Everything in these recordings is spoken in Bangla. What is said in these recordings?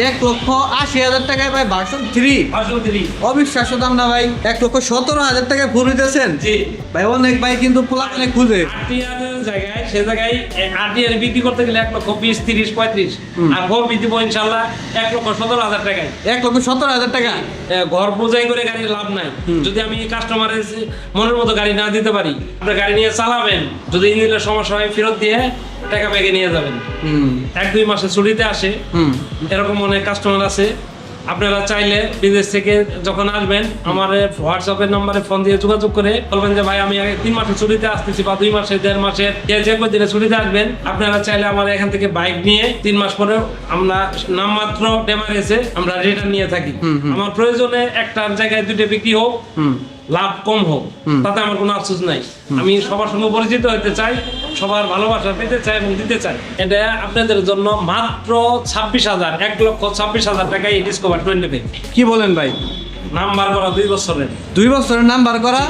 এক লক্ষ আশি হাজার টাকায় ভাই ভার্সন থ্রি অবিশ্বাস্য দাম না ভাই। এক লক্ষ সতেরো হাজার টাকায় ফোন দিতেছেন জি। ভাই অনেক ভাই কিন্তু পোলাপানে খুঁজে। জায়গায় সে জায়গায় বিক্রি করতে গেলে এক লক্ষ বিশ তিরিশ পঁয়ত্রিশ। আর ঘর দিব ইনশাল্লাহ এক লক্ষ সতেরো হাজার টাকায়। এক লক্ষ সতেরো হাজার টাকা? ঘর বোঝাই করে গাড়ির লাভ নাই। যদি আমি কাস্টমারের মনের মতো গাড়ি না দিতে পারি আপনার গাড়ি নিয়ে চালাবেন। যদি ইঞ্জিনের সমস্যা হয় ফেরত দিয়ে টাকা ব্যাগে নিয়ে যাবেন। এক দুই মাসে ছুটিতে আসে। এরকম অনেক কাস্টমার আছে। আপনারা চাইলে বিদেশ থেকে যখন আসবেন আমার হোয়াটসঅ্যাপের নম্বরে ফোন দিয়ে যোগাযোগ করে বলবেন যে ভাই আমি তিন মাসে ছুটিতে আসতেছি বা দুই মাসে দেড় মাসে যে যে দিনে ছুটিতে আসবেন আপনারা চাইলে আমার এখান থেকে বাইক নিয়ে তিন মাস পরে আমরা নামমাত্র ডেমারেজে আমরা রিটার্ন নিয়ে থাকি। আমার প্রয়োজনে একটা জায়গায় দুটো বিক্রি হোক। লাভ কম হোক তাতে আমার কোনো আফসোস নাই। আমি সবার সঙ্গে পরিচিত হতে চাই সবার ভালোবাসা পেতে চাই এবং দিতে চাই। এটা আপনাদের জন্য মাত্র ছাব্বিশ হাজার এক লক্ষ ছাব্বিশ হাজার টাকায় এই ডিসকভার টোয়েন্টি ফাইভ কি বলেন ভাই? নাম্বার করা দুই বছরের। দুই বছরের নাম্বার করা?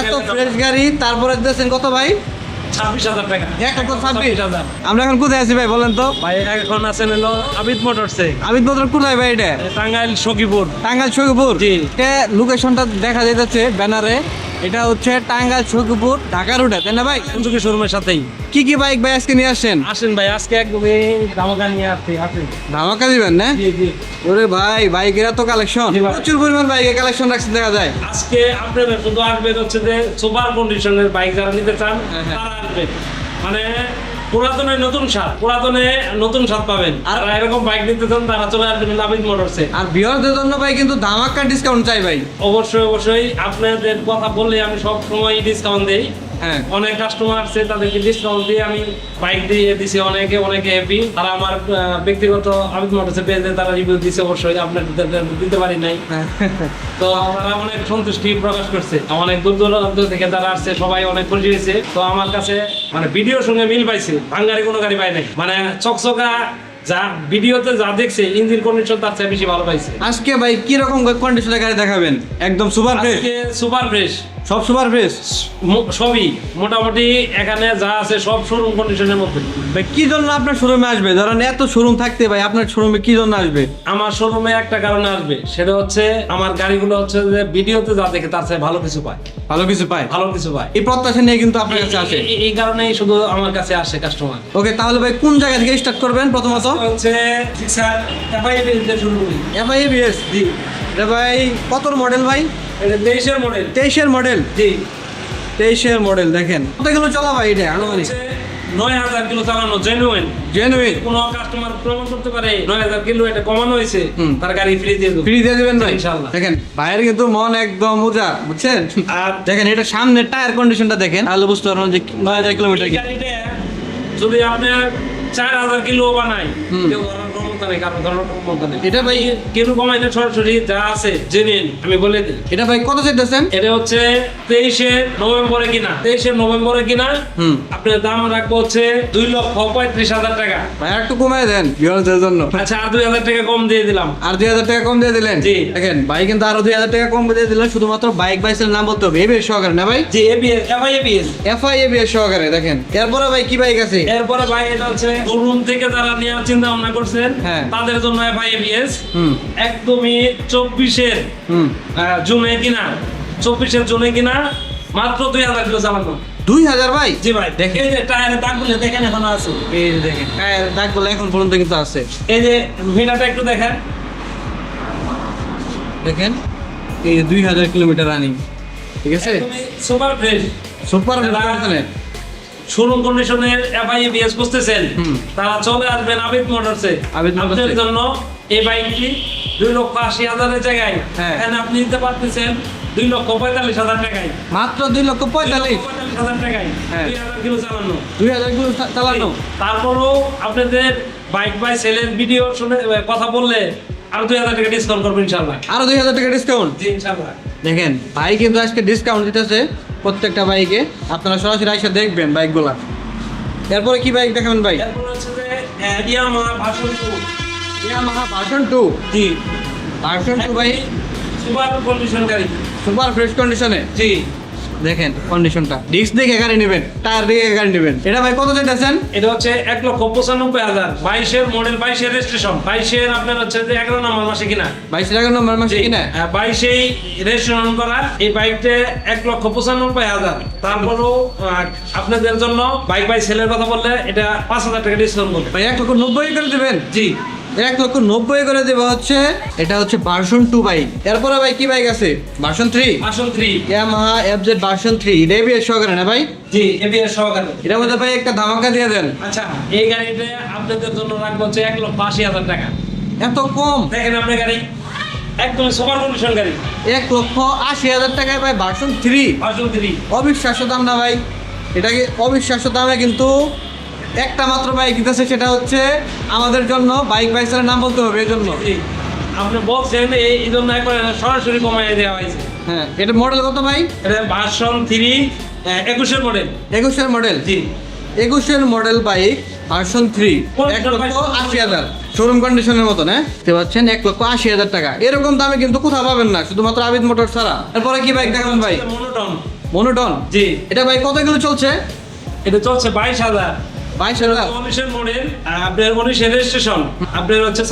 এত ফ্রেশ গাড়ি তারপরে দেখছেন কত ভাই? ছাব্বিশ হাজার টাকা। এক লক্ষ ছাব্বিশ? হাজার। আমরা এখন কোথায় আছি ভাই বলেন তো? ভাই এখন আছেন হলো আবিদ মোটরসে আবিদ বদর কোথায় ভাই এটা? টাঙ্গাইল সখীপুর। টাঙ্গাইল সখীপুর? জি। এটা লোকেশনটা দেখা যাচ্ছে ব্যানারে। এটা হচ্ছে টাঙ্গাল সখীপুর ঢাকা রুটে তাই না ভাই? সঞ্জুকি শোরুমের সাথেই। কি কি বাইক ভাই আজকে নিয়ে আসছেন? আসেন ভাই আজকে একদমই ধামাকা নিয়ে আসছি আসেন ধামাকা দিবেন না? জি জি। ওরে ভাই বাইকের এত কালেকশন প্রচুর পরিমাণ বাইকের কালেকশন রাখছে দেখা যায়। আজকে আপনাদের শুধু আসবেন হচ্ছে যে সুপার কন্ডিশনের বাইক যারা নিতে চান হ্যাঁ, হ্যাঁ। তারা আসবেন মানে পুরাতনে নতুন স্বাদ পুরাতনে নতুন স্বাদ পাবেন। আর এরকম বাইক নিতে চান তারা চলে আসবেন নাবিদ মোটরসে আর বিহারদের জন্য ভাই কিন্তু ধামাকা ডিসকাউন্ট চাই ভাই। অবশ্যই অবশ্যই। আপনাদের কথা বললে আমি সব সময় ডিসকাউন্ট দেই। হ্যাঁ। অনেক কাস্টমার আছে তাদেরকে ডিসকাউন্ট দিয়ে আমি বাইক দিয়ে দিছি অনেকে অনেকে হ্যাপি তারা আমার ব্যক্তিগত আবিদ মোটরসে পেজে তারা রিভিউ দিছে অবশ্যই আপনাদের দিতে পারি নাই। তো তারা অনেক সন্তুষ্টি প্রকাশ করছে। অনেক দূর দূরান্ত থেকে তারা আসছে সবাই অনেক খুশি হয়েছে। তো আমার কাছে মানে ভিডিওর সঙ্গে মিল পাইছে ভাঙ্গারি কোনো গাড়ি পাই নাই। মানে চকচকা যা ভিডিওতে যা দেখছে ইঞ্জিন কন্ডিশন তার চেয়ে বেশি ভালো পাইছে। আজকে ভাই কি রকম কন্ডিশনের গাড়ি দেখাবেন? একদম সুপার ফ্রেশ সুপার ফ্রেশ সব সুপার ফ্রেশ? সবই। মোটামুটি এখানে যা আছে সব শোরুম কন্ডিশনের মধ্যে। ভাই কি জন্য আপনার শোরুমে আসবে? ধরেন এত শোরুম থাকতে ভাই আপনার শোরুমে কি জন্য আসবে? আমার শোরুমে একটা কারণে আসবে। সেটা হচ্ছে আমার গাড়িগুলো হচ্ছে যে ভিডিওতে যা দেখে তার চেয়ে ভালো কিছু পায়। ভালো কিছু পায়? ভালো কিছু পায়। এই প্রত্যাশা নিয়ে কিন্তু আপনার কাছে আসে। এই- কারণেই শুধু আমার কাছে আসে কাস্টমার ওকে তাহলে ভাই কোন জায়গা থেকে স্টার্ট করবেন প্রথমত? হচ্ছে স্যার এফআই দিয়ে শুরু করি। এফআই এবিএস জি। এটা ভাই কত মডেল ভাই? এটা তেইশের মডেল তেইশের মডেল জি। তেইশের মডেল দেখেন। কতগুলো চলা ভাই এটা? আনুমানিক। নয় হাজার কিলো চালানো জেনুইন জেনুইন কোনো কাস্টমার প্রমাণ করতে পারে নয় হাজার কিলো এটা কমানো হয়েছে। তার গাড়ি ফ্রি দিয়ে দেবো। ফ্রি দিয়ে দেবেন ভাই। দেখেন ভাইয়ের কিন্তু মন একদম উজা বুঝছেন? আর দেখেন এটা সামনে টায়ার কন্ডিশনটা দেখেন তাহলে বুঝতে পারবেন যে নয় হাজার কিলোমিটার যদি আপনি চার হাজার কিলো বানাই ক্ষমতা নেই কারণ ধরার ক্ষমতা নেই। এটা ভাই কিলো কমাইলে সরাসরি যা আছে জেনুইন আমি বলে দিই। এটা ভাই কত চাইতেছেন এটা হচ্ছে তেইশে নভেম্বরে কিনা। তেইশে নভেম্বরে কিনা আপনার দাম রাখব হচ্ছে দুই লক্ষ পঁয়ত্রিশ হাজার টাকা। ভাই একটু কমায় দেন ভিউয়ারদের জন্য। আচ্ছা আর দুই হাজার টাকা কম দিয়ে দিলাম। আর দুই হাজার টাকা কম দিয়ে দিলেন? জি। দেখেন ভাই কিন্তু আরও দুই হাজার টাকা কম দিয়ে দিলেন শুধুমাত্র বাইক বাইসের নাম বলতে হবে। এবিএস সহকারে না ভাই? জি ABS FI ABS FI ABS সহকারে দেখেন। এরপরে ভাই কি বাইক আছে? এরপরে ভাই এটা হচ্ছে শোরুম থেকে যারা নেওয়ার চিন্তা ভাবনা করছেন। তাদের জন্য এফআই এবিএস হুম। একদমই চব্বিশের জুনে কিনা চব্বিশের জুনে কিনা মাত্র দুই হাজার কিলো চালানো দুই হাজার ভাই? জি ভাই দেখেন এই যে টায়ারের দাগগুলো দেখেন এখনও আছে। এই যে দেখেন। টায়ার দাগ বলে এখন পর্যন্ত কিন্তু আছে। এই যে ভিনাটা একটু দেখেন। দেখেন এই দুই হাজার কিলোমিটার রানিং ঠিক আছে? সুপার ফ্রেশ সুপার শোরুম কন্ডিশনের এফআই বিএস হুম। তারা চলে আসবেন আবিদ মোটরসে। জন্য এই বাইকটি দুই লক্ষ আশি হাজারের জায়গায়। হ্যাঁ। এখানে আপনি নিতে পারতেছেন দুই লক্ষ পঁয়তাল্লিশ হাজার টাকায়। মাত্র দুই লক্ষ পঁয়তাল্লিশ? হাজার টাকায়। হ্যাঁ। দুই হাজার কিলো চালানো। দুই হাজার কিলো চালানো? তারপরও আপনাদের বাইক বাই সেলের ভিডিও শুনে কথা বললে আরও দুই হাজার টাকা ডিসকাউন্ট করব ইনশাল্লাহ আরও দুই হাজার টাকা ডিসকাউন্ট জি ইনশাল্লাহ দেখেন ভাই কিন্তু আজকে ডিসকাউন্ট দিতেছে। প্রত্যেকটা বাইকে আপনারা সরাসরি এসে দেখবেন বাইকগুলা। এরপরে কি বাইক দেখাবেন ভাই? ইয়ামাহা ভার্সন টু জি। ভার্সন টু ভাই? সুপার কন্ডিশন গাড়ি। সুপার ফ্রেশ কন্ডিশনে জি। দেখেন কন্ডিশনটা ডিস্ক দেখে গাড়ি নেবেন? টায়ার দেখে গাড়ি নেবেন? এটা ভাই কত চাইতেছেন? এটা হচ্ছে এক লক্ষ পঁচানব্বই হাজার। বাইশের মডেল বাইশের রেজিস্ট্রেশন বাইশের আপনার হচ্ছে যে এগারো নম্বর মাসে কিনা। বাইশ টাকা নম্বর মাসে কিনা? হ্যাঁ, বাইশেই রেজিস্ট্রেশন করা। এই বাইকটা এক লক্ষ পঁচানব্বই হাজার। তারপরও আপনাদের জন্য বাইক বাই সেলের কথা বললে এটা পাঁচ হাজার টাকা ডিসকাউন্ট করবে। ভাই এক লক্ষ নব্বই করে দেবেন? জি। এক লক্ষ নব্বই করে দেবে হচ্ছে। এটা হচ্ছে ভার্সন টু বাইক এরপরে ভাই কি বাইক আছে? ভার্সন থ্রি আসুন three Yamaha F Z version three এটা এবিএস সহকারে না ভাই? জি এবিএস সহকারে। এটার মধ্যে ভাই একটা ধামাকা দিয়ে দেন। আচ্ছা এই গাড়িটা আপনাদের জন্য রাখব হচ্ছে এক লক্ষ আশি হাজার টাকা। এত কম? দেখেন আপনার গাড়ি। একদম সুপার কন্ডিশন গাড়ি। এক লক্ষ আশি হাজার টাকায় ভাই ভার্সন থ্রি থ্রি অবিশ্বাস্য দাম না ভাই। এটাকে অবিশ্বাস্য দামে কিন্তু একটা মাত্র বাইক দিতেছে সেটা হচ্ছে আমাদের জন্য বাইক বাইসারের নাম বলতে হবে এই জন্য আপনি বলছেন এই জন্য একবার সরাসরি কমাই দেওয়া হয়েছে। হ্যাঁ এটা মডেল কত ভাই? এটা ভার্সন থ্রি একুশের মডেল একুশের মডেল জি। একুশের মডেল বাইক ভার্সন থ্রি এক লক্ষ আশি হাজার। শোরুম কন্ডিশনের মতন হ্যাঁ? দেখতে পাচ্ছেন এক লক্ষ আশি হাজার টাকা। এরকম দামে কিন্তু কোথাও পাবেন না শুধুমাত্র আবিদ মোটর ছাড়া। এরপরে কি বাইক দেখাবেন ভাই? মনোটন মনোটন জি। এটা ভাই কত কিলো চলছে? এটা চলছে বাইশ হাজার। রেজিস্ট্রেশন আপনার হচ্ছে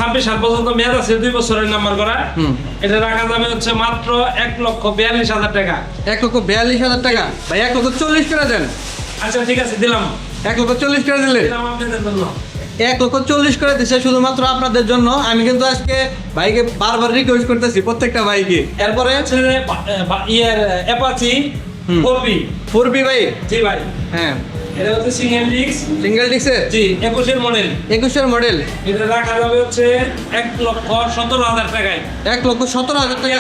পর্যন্ত মেয়াদ আছে দুই বছরের নাম্বার করা। এটা রাখা যাবে হচ্ছে মাত্র এক লক্ষ বিয়াল্লিশ হাজার টাকা। এক লক্ষ বিয়াল্লিশ হাজার টাকা। ভাই এক লক্ষ চল্লিশ করে দেন। আচ্ছা ঠিক আছে দিলাম। এক লক্ষ চল্লিশ করে দিলে দিলাম আপনাদের জন্য এক লক্ষ চল্লিশ করে দিছে শুধুমাত্র আপনাদের জন্য। আমি কিন্তু আজকে ভাইকে বারবার রিকোয়েস্ট করতেছি প্রত্যেকটা ভাইকে। এরপরে? ইয়ের অ্যাপাচি। ফোরবি ভাই। জি ভাই। হ্যাঁ। এটা হচ্ছে সিঙ্গেল ডিস্ক। সিঙ্গেল ডিক্সে জি একুশের মডেল। একুশের মডেল? এটা রাখা যাবে হচ্ছে এক লক্ষ সতেরো হাজার টাকায়। এক লক্ষ সতেরো হাজার টাকা।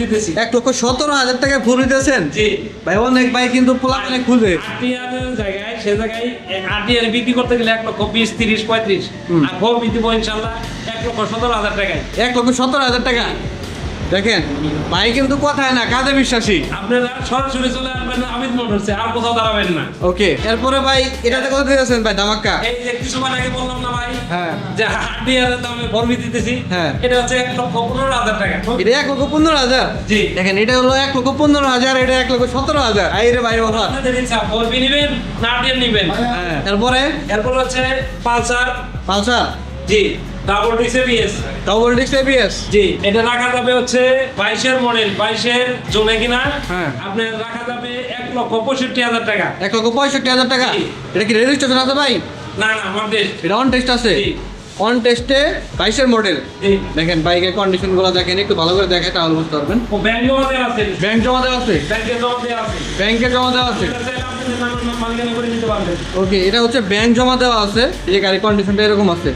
দিতেছি। এক লক্ষ সতেরো হাজার টাকা ফুল দিতেছেন জি। ভাই অনেক ভাই কিন্তু পোলা অনেক খুঁজে আটিয়ারের জায়গায় সে জায়গায় আটিয়ার বিক্রি করতে গেলে এক লক্ষ বিশ তিরিশ পঁয়ত্রিশ। আর ফোর দিব ইনশাল্লাহ এক লক্ষ সতেরো হাজার টাকায়। এক লক্ষ সতেরো হাজার টাকা। দেখেন ভাই কিন্তু কথায় না কাজে বিশ্বাসী। আপনারা সরাসরি চলে আসবেন আমিদ মোটরসে আর কোথাও দাঁড়াবেন না। ওকে এরপরে ভাই এটাতে কত দিতেছেন ভাই ধামাক্কা? এই যে কিছুক্ষণ আগে বললাম না ভাই। হ্যাঁ। যে আটিয়ারের দামে দিতেছি হ্যাঁ। এটা হচ্ছে এক লক্ষ পনেরো হাজার টাকা। এটা এক লক্ষ পনেরো হাজার? জি। দেখেন এটা হলো এক লক্ষ পনেরো হাজার এটা এক লক্ষ সতেরো হাজার। আই রে ভাই ইচ্ছা ফোরবি নেবেন না আটিয়ার নেবেন। হ্যাঁ। এরপরে এরপর হচ্ছে পালসার। পালসার? জি ডাবল ডিক্স এবিএস ডবল ডিস্ক এবিএস জি এটা রাখা যাবে হচ্ছে বাইশের মডেল বাইশের জোনে কিনা হ্যাঁ। আপনার রাখা যাবে এক লক্ষ পঁয়ষট্টি হাজার টাকা এক লক্ষ পঁয়ষট্টি হাজার টাকা এটা কি রেজিস্ট্রেশন আছে ভাই না না আমাদের এটা অন টেস্ট আছে অন টেস্টে বাইশের মডেল দেখেন বাইকের কন্ডিশনগুলো দেখেন একটু ভালো করে দেখে তাহলে বুঝতে পারবেন ও ব্যাংক জমা দেওয়া আছে ব্যাংক জমা দেওয়া আছে ব্যাংকে জমা দেওয়া আছে ব্যাংকে জমা দেওয়া আছে ওকে এটা হচ্ছে ব্যাংক জমা দেওয়া আছে এই যে গাড়ির কন্ডিশনটা এরকম আছে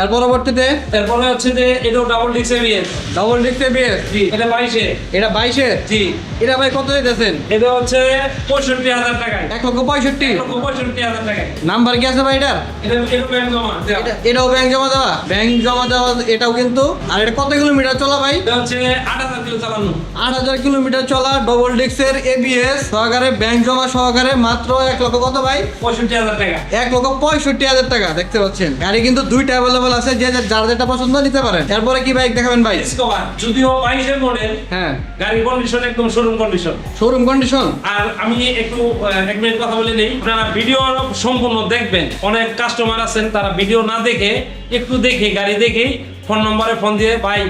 এর পরবর্তীতে এরপরে হচ্ছে যে এটাও ডাবল ডিক্স এবিএস ডবল ডিস্ক এবিএস জি। এটা বাইশে। এটা বাইশে? জি। এটা ভাই কত দিতেছেন? এটা হচ্ছে পঁয়ষট্টি হাজার টাকায়। এক লক্ষ পঁয়ষট্টি? লক্ষ পঁয়ষট্টি হাজার টাকায়। নাম্বার কি আছে ভাই এটা। এটাও ব্যাংক জমা দেওয়া? ব্যাংক জমা দেওয়া। এটাও কিন্তু আর এটা কত কিলোমিটার চলা ভাই? এটা হচ্ছে আট হাজার কিলো চালানো। আট হাজার কিলোমিটার চলা ডবল ডিস্কের এবিএস সহকারে ব্যাংক জমা সহকারে মাত্র এক লক্ষ কত ভাই? পঁয়ষট্টি হাজার টাকা। এক লক্ষ পঁয়ষট্টি হাজার টাকা দেখতে পাচ্ছেন। গাড়ি কিন্তু দুইটা অ্যাভেলেবল আছে যে যার যেটা পছন্দ নিতে পারেন। এরপরে কি বাইক দেখাবেন ভাই? ডিসকভার যদিও বাইশের মডেল হ্যাঁ। গাড়ির কন্ডিশন একদম শোরুম কন্ডিশন শোরুম কন্ডিশন আর আমি একটু এক মিনিট কথা বলে নেই। আপনারা ভিডিও সম্পূর্ণ দেখবেন। অনেক কাস্টমার আছেন তারা ভিডিও না দেখে একটু দেখে গাড়ি দেখে ফোন নম্বরে ফোন দিয়ে ভাই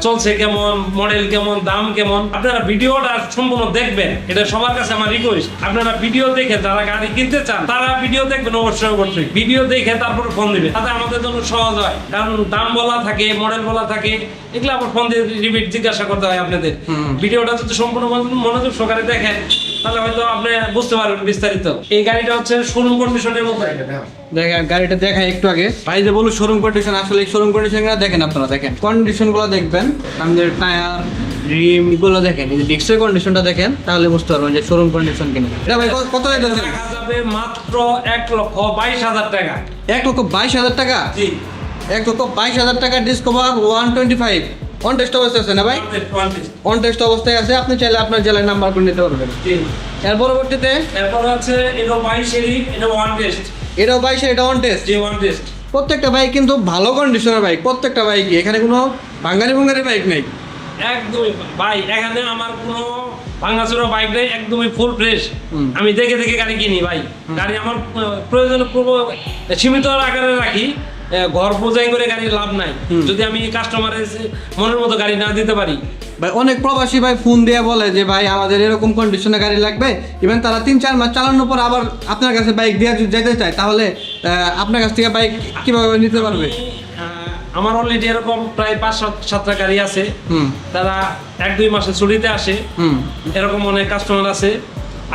চলছে কেমন? মডেল কেমন? দাম কেমন? আপনারা ভিডিওটা সম্পূর্ণ দেখবেন। এটা সবার কাছে আমার রিকোয়েস্ট আপনারা ভিডিও দেখে যারা গাড়ি কিনতে চান তারা ভিডিও দেখবেন অবশ্যই অবশ্যই। ভিডিও দেখে তারপর ফোন দিবেন। তাতে আমাদের জন্য সহজ হয়। কারণ দাম বলা থাকে মডেল বলা থাকে এগুলো আবার ফোন দিয়ে রিপিট জিজ্ঞাসা করতে হয় আপনাদের। ভিডিওটা যদি সম্পূর্ণ মন- মনোযোগ সহকারে দেখেন তাহলে হয়তো আপনি বুঝতে পারবেন বিস্তারিত। এই গাড়িটা হচ্ছে শোরুম কন্ডিশনের মতো দেখেন গাড়িটা দেখাই একটু আগে। ভাই যে বলুন শোরুম কন্ডিশন আসলে শোরুম কন্ডিশন দেখেন আপনারা দেখেন। কন্ডিশনগুলো দেখবেন আমাদের টায়ার রিম এগুলো দেখেন এই ডিস্কের কন্ডিশনটা দেখেন তাহলে বুঝতে পারবেন যে শোরুম কন্ডিশন কিনা। এটা ভাই কত যাবে মাত্র এক লক্ষ বাইশ হাজার টাকা। এক লক্ষ বাইশ হাজার টাকা? জি। এক লক্ষ বাইশ হাজার টাকা Discover one twenty five on test অবস্থায় আছে না ভাই? অন টেস্ট অবস্থায় আছে আপনি চাইলে আপনার জেলায় নাম্বার করে নিতে পারবেন। এর পরবর্তীতে? এরপর আছে এটা বাইশেরই এটা ওয়ান টেস্ট এটাও বাইশে এটা অন টেস্ট জি ওয়ান টেস্ট প্রত্যেকটা বাইক কিন্তু ভালো কন্ডিশনের বাইক প্রত্যেকটা বাইকই এখানে কোনো বাঙালি বাঙালি বাইক নেই? একদমই ভাই এখানে আমার কোনো ভাঙাচোরা বাইক নেই একদমই ফুল ফ্রেশ আমি দেখে দেখে গাড়ি কিনি ভাই। গাড়ি আমার প্রয়োজন পূর্ব সীমিত আকারে রাখি। ঘর বোঝাই করে গাড়ির লাভ নাই। যদি আমি কাস্টমারের মনের মতো গাড়ি না দিতে পারি। ভাই অনেক প্রবাসী ভাই ফোন দিয়ে বলে যে ভাই আমাদের এরকম কন্ডিশনে গাড়ি লাগবে। ইভেন তারা তিন চার মাস চালানোর পর আবার আপনার কাছে বাইক দিয়ে যেতে চায় তাহলে আপনার কাছ থেকে বাইক কীভাবে নিতে পারবে? আমার অলরেডি এরকম প্রায় পাঁচ সাত সাতটা গাড়ি আছে। হুম। তারা এক দুই মাসে ছুটিতে আসে। এরকম অনেক কাস্টমার আছে।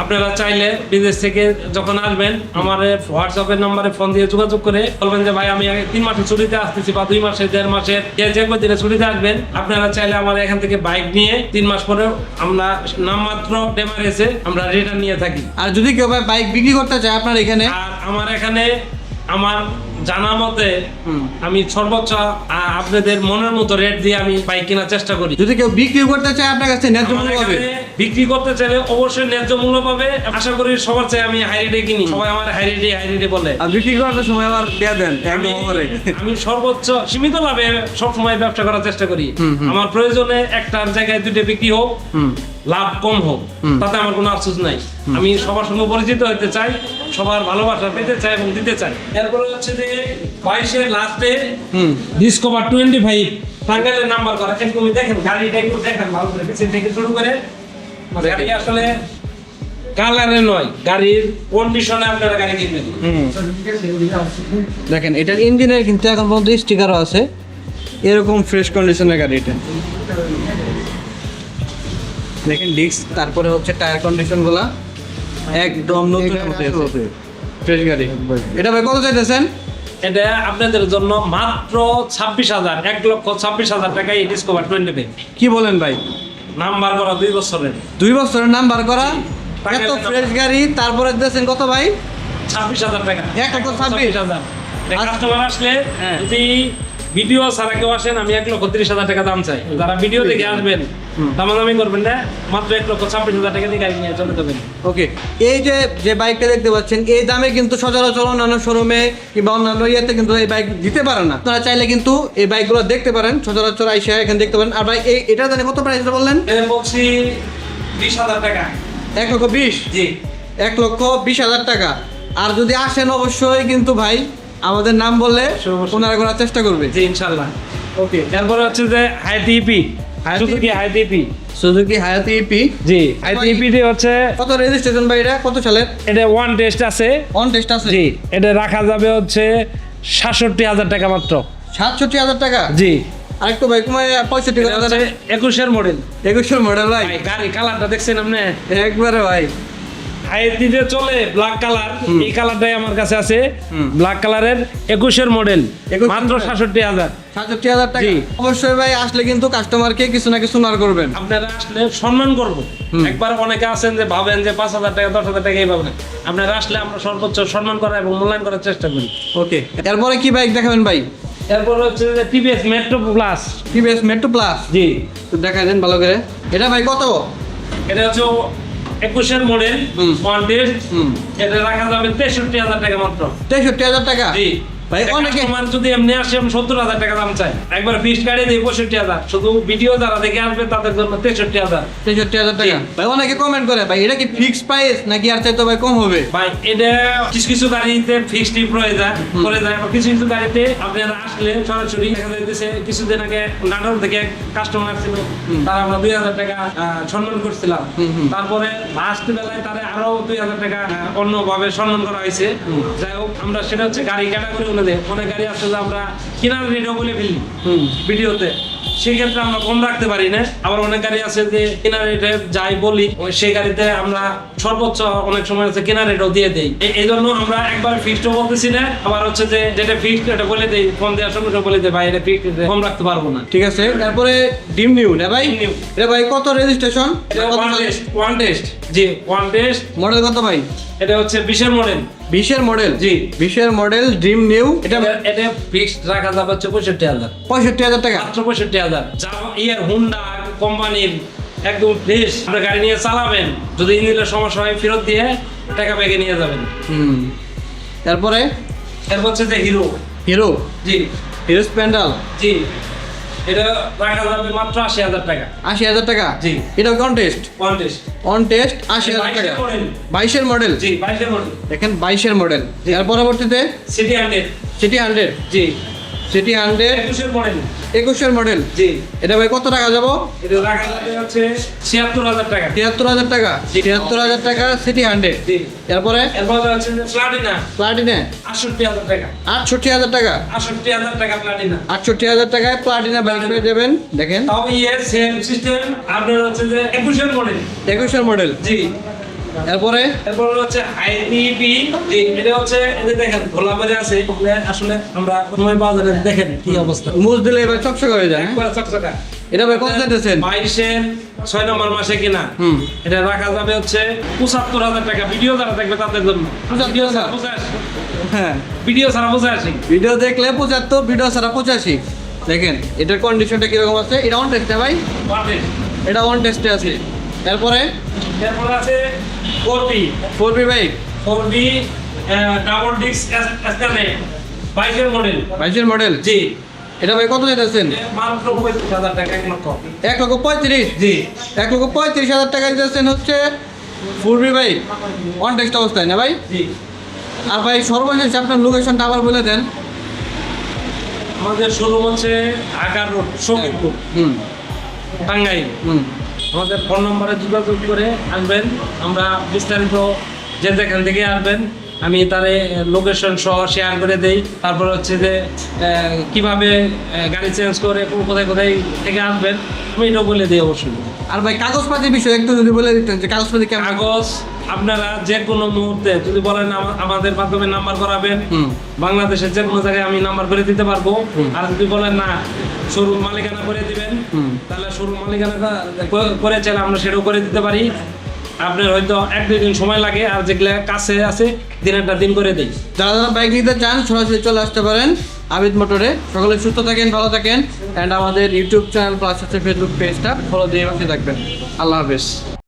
আপনারা চাইলে বিদেশ থেকে যখন আসবেন আমার হোয়াটসঅ্যাপের নাম্বারে ফোন দিয়ে যোগাযোগ করে বলবেন যে ভাই আমি আগে তিন মাসে ছুটিতে আসতেছি বা দুই মাসে দেড় মাসে যে দিনে ছুটিতে আসবেন আপনারা চাইলে আমার এখান থেকে বাইক নিয়ে তিন মাস পরে আমরা নামমাত্র ডেমারেসে আমরা রিটার্ন নিয়ে থাকি। আর যদি কেউ ভাই বাইক বিক্রি করতে চায় আপনার এখানে? আর আমার এখানে আমার জানা মতে আমি সর্বোচ্চ আপনাদের মনের মতো রেট দিয়ে আমি বাইক কেনার চেষ্টা করি। যদি কেউ বিক্রি করতে চায় আপনার কাছে ন্যায্য মূল্য পাবে। বিক্রি করতে চাইলে অবশ্যই ন্যায্য মূল্য পাবে। আশা করি সবার চেয়ে আমি হাই রেটে কিনি। সবাই আমার হাই রেটে হাই রেটে বলে। আর বিক্রি করার সময় আবার দেয়া দেন আমি আমি সর্বোচ্চ সীমিত লাভে সবসময় ব্যবসা করার চেষ্টা করি। আমার প্রয়োজনে একটার জায়গায় দুটো বিক্রি হোক। লাভ কম হোক তাতে আমার কোনো আফসোস নাই। আমি সবার সঙ্গে পরিচিত হতে চাই সবার ভালোবাসা পেতে চাই এবং দিতে চাই। এরপরে হচ্ছে যে বাইশের লাস্টে হুম। ডিসকভার টোয়েন্টি ফাইভ টাঙ্গাইলের নাম্বার করা। একদমই দেখেন গাড়িটা একটু দেখেন ভালো করে পিছন থেকে শুরু করে। গাড়ি আসলে কালারে নয় গাড়ির কন্ডিশনে আপনারা গাড়ি কিনবেন। হুম। দেখেন এটার ইঞ্জিনের কিন্তু এখন পর্যন্ত স্টিকারও আছে। এরকম ফ্রেশ কন্ডিশনের গাড়ি এটা। দেখেন ডিস্ক তারপরে হচ্ছে টায়ার কন্ডিশনগুলো একদম নতুন। ফ্রেশ গাড়ি। এটা ভাই কত চাইতেছেন? এটা আপনাদের জন্য মাত্র ছাব্বিশ হাজার এক লক্ষ ছাব্বিশ হাজার টাকায় এই ডিসকভার টোয়েন্টি ফাইভ কি বলেন ভাই? নাম্বার করা দুই বছরের। দুই বছরের নাম্বার করা? এত ফ্রেশ গাড়ি তারপরে দিয়েছেন কত ভাই? ছাব্বিশ হাজার টাকা। এক লক্ষ ছাব্বিশ? হাজার। আচ্ছা। কাস্টমার আসলে হ্যাঁ। যদি ভিডিও ছাড়া কেউ আসেন আমি এক লক্ষ তিরিশ হাজার টাকা দাম চাই। যারা ভিডিও দেখে আসবেন। দামাদামি করবেন না মাত্র এক লক্ষ ছাব্বিশ হাজার টাকা দিয়ে গাড়ি নিয়ে চলে যাবেন। ওকে এই যে যে বাইকটা দেখতে পাচ্ছেন এই দামে কিন্তু সচরাচর অন্যান্য শোরুমে কিংবা অন্যান্য ইয়েতে কিন্তু এই বাইক দিতে পারে না। আপনারা চাইলে কিন্তু এই বাইকগুলো দেখতে পারেন সচরাচর আইসা এখানে দেখতে পারেন। আর ভাই এই এটা জানে কত প্রাইস বললেন? বলছি বিশ হাজার টাকা। এক লক্ষ বিশ? জি। এক লক্ষ বিশ হাজার টাকা। আর যদি আসেন অবশ্যই কিন্তু ভাই আমাদের নাম বললে। ওনারা করার চেষ্টা করবে। জি ইনশাল্লাহ। ওকে এরপরে হচ্ছে যে EP Hayate Suzuki Hayate EP. Suzuki Hayate EP. জি হাইতি ইপিটি হচ্ছে কত রেজিস্ট্রেশন ভাই এটা? কত সালের? এটা ওয়ান টেস্ট আছে। অন টেস্ট আছে? জি এটা রাখা যাবে হচ্ছে সাতষট্টি হাজার টাকা মাত্র। সাতষট্টি হাজার টাকা? জি। আরেকটু ভাই কমায় পঁয়ষট্টি একুশের মডেল একুশের মডেল ভাই। গাড়ি কালারটা দেখছেন আপনি? একবারে ভাই। হাইতিতে চলে ব্ল্যাক কালার এই কালারটাই আমার কাছে আছে। ব্ল্যাক কালারের একুশের মডেল মাত্র সাতষট্টি হাজার। সাতষট্টি হাজার টাকা। অবশ্যই ভাই আসলে কিন্তু কাস্টমারকে কিছু না কিছু নার করবেন। আপনারা আসলে সম্মান করব। একবার অনেকে আছেন যে ভাবেন যে পাঁচ হাজার টাকা দশ হাজার টাকা এই পাবেন আপনারা আসলে আমরা সর্বোচ্চ সম্মান করা এবং মূল্যায়ন করার চেষ্টা করি। ওকে। এরপরে কি বাইক দেখাবেন ভাই? এরপর হচ্ছে যে TVS Metro plus TVS Metro plus জি। দেখা দেন ভালো করে। এটা ভাই কত? এটা হচ্ছে একুশের মডেল হুম। ওয়ান টেস্ট হুম। এটা রাখা যাবে তেষট্টি হাজার টাকা মাত্র। তেষট্টি হাজার টাকা? জি। ভাই অনেকে কাস্টমার যদি এমনি আসে আমি সত্তর হাজার টাকা দাম চাই। একবার ফিক্সড গাড়ি দিই পঁয়ষট্টি হাজার। শুধু ভিডিও যারা দেখে আসবে তাদের জন্য তেষট্টি হাজার। তেষট্টি হাজার টাকা। ভাই অনেকে কমেন্ট করে ভাই এটা কি ফিক্স প্রাইস নাকি আর চাইতে ভাই কম হবে? ভাই এটা কিছু কিছু গাড়িতে ফিক্সড হয়ে যায় করে যায়। কিছু কিছু গাড়িতে আপনারা আসলে সরাসরি দেখা যাইতেছে কিছুদিন আগে নাটোর থেকে কাস্টমার ছিল। তারা আমরা দুই হাজার টাকা সম্মান করছিলাম। তারপরে লাস্ট বেলায় তারা আরও দুই হাজার টাকা অন্যভাবে সম্মান করা হয়েছে। যাই হোক আমরা সেটা হচ্ছে গাড়ি ক্যাটাগরি অনুযায়ী অনেক গাড়ি আসলে আমরা কিনার রেটও বলে ফেলি ভিডিওতে। সেক্ষেত্রে আমরা কম রাখতে পারি না। আবার অনেক গাড়ি আছে যে কেনার রেটে যাই বলি সেই গাড়িতে আমরা সর্বোচ্চ অনেক সময় আছে কেনার রেটও দিয়ে দেই। এই জন্য আমরা একবার ফিক্সডও বলতেছি না আবার হচ্ছে যে যেটা ফিক্সড এটা বলে দেই ফোন দেওয়ার সঙ্গে সঙ্গে বলে দেই ভাই এটা ফিক্সড কম রাখতে পারব না। ঠিক আছে তারপরে ডিম নিউ না ভাই? নিউ। এটা ভাই কত registration one test one test জি। ওয়ান টেস্ট মডেল কত ভাই? এটা হচ্ছে বিশের মডেল বিশের মডেল জি। বিশের মডেল ড্রিম নিউ এটা এটা ফিক্সড রাখা যাবে হচ্ছে পঁয়ষট্টি হাজার। পঁয়ষট্টি হাজার টাকা। মাত্র পঁয়ষট্টি হাজার। যা ইয়ার হুন্ডা কোম্পানির একদম ফ্রেশ আপনার গাড়ি নিয়ে চালাবেন যদি ইঞ্জিনের সমস্যা হয় ফেরত দিয়ে টাকা ব্যাগে নিয়ে যাবেন। হুম। তারপরে? এরপর হচ্ছে যে হিরো হিরো জি। হিরো স্প্যান্ডাল জি। এটা রাখা যাবে মাত্র আশি হাজার টাকা। আশি হাজার টাকা? জি। এটা কোন টেস্ট পঞ্চাশ অন টেস্ট আশি হাজার টাকা। বাইশের বাইশের মডেল জি বাইশের মডেল দেখেন বাইশের মডেল এর পরবর্তীতে? সিটি হান্ড্রেড সিটি হান্ড্রেড জি। সিটি হান্ড্রেড একুশের মডেল একুশের মডেল জি। এটা ভাই কত টাকা যাব? এটা রাখা হচ্ছে ছিয়াত্তর হাজার টাকা। তিয়াত্তর হাজার টাকা। তিয়াত্তর হাজার টাকা সিটি হান্ড্রেড জি। এরপরে? এরপর হচ্ছে প্লাটিনা আটষট্টি হাজার টাকা। আটষট্টি হাজার টাকা। আটষট্টি হাজার টাকা প্লাটিনা আটষট্টি হাজার টাকায় প্লাটিনা বাইক পেয়ে যাবেন। দেখেন। তবে ইয়ে সেম সিস্টেম আপনার হচ্ছে যে একুশের মডেল একুশের মডেল জি। এরপরে? এরপর হচ্ছে আইপিপি এটা হচ্ছে এই দেখেন খোলা বাজে আছে আসলে আমরা প্রথমে বাজারে দেখেন কি অবস্থা। মুজ দিলে এবার চকচক হয়ে যায় হ্যাঁ? একবার চকচকা। এটা ভাই কত চাইতেছেন বাইশের ছয় নম্বর মাসে কিনা। এটা রাখা যাবে হচ্ছে পঁচাত্তর হাজার টাকা। ভিডিও যারা দেখবে তাদের জন্য। ভিডিও হ্যাঁ। ভিডিও ছাড়া আসি ভিডিও দেখলে পঁচাত্তর ভিডিও ছাড়া পঁচাশি। দেখেন এটার কন্ডিশনটা কীরকম আছে? এটা অন টেস্টে ভাই? এটা অন টেস্টে আছে। এরপরে? এরপর আছে four B four B bike four B double disc এসকানে বাইশের মডেল বাইশের মডেল জি। এটা ভাই কত টাকা এক লক্ষ। পঁয়ত্রিশ? জি। এক লক্ষ পঁয়ত্রিশ হাজার টাকা দিতেছেন হচ্ছে four B bike on test অবস্থায় না ভাই? আর ভাই সর্বশেষ আপনার লোকেশনটা আবার বলে দেন। আমাদের শোরুম হচ্ছে আকার রোড সঙ্গীতপুর হুম। টাঙ্গাইল। হুম। আমাদের ফোন নম্বরে যোগাযোগ করে আসবেন আমরা বিস্তারিত যে যেখান থেকে আসবেন আমি তারে লোকেশন সহ শেয়ার করে দেই। তারপর হচ্ছে যে কীভাবে গাড়ি চেঞ্জ করে কোথায় কোথায় থেকে আসবেন আমি এটাও বলে দিই অবশ্যই। আর ভাই কাগজপাতির বিষয় একটু যদি বলে দিতেন যে কাগজপাতি কেমন? কাগজ আপনারা যে কোনো মুহূর্তে যদি বলেন আমাদের মাধ্যমে নাম্বার করাবেন। বাংলাদেশের যে কোনো জায়গায় আমি নাম্বার করে দিতে পারব। আর যদি বলেন না শোরুম মালিকানা করে দিবেন। তাহলে শোরুম মালিকানা করে চাইলে আমরা সেটাও করে দিতে পারি। আপনার হয়তো এক দুই দিন সময় লাগে আর যেগুলো কাছে আছে দিনেরটা দিন করে দিই। যারা যারা বাইক নিতে চান সরাসরি চলে আসতে পারেন আবিদ মোটরে। সকলে সুস্থ থাকেন ভালো থাকেন অ্যান্ড আমাদের ইউটিউব চ্যানেল প্লাস হচ্ছে ফেসবুক পেজটা ফলো দিয়ে পাশে থাকবেন। আল্লাহ হাফেজ।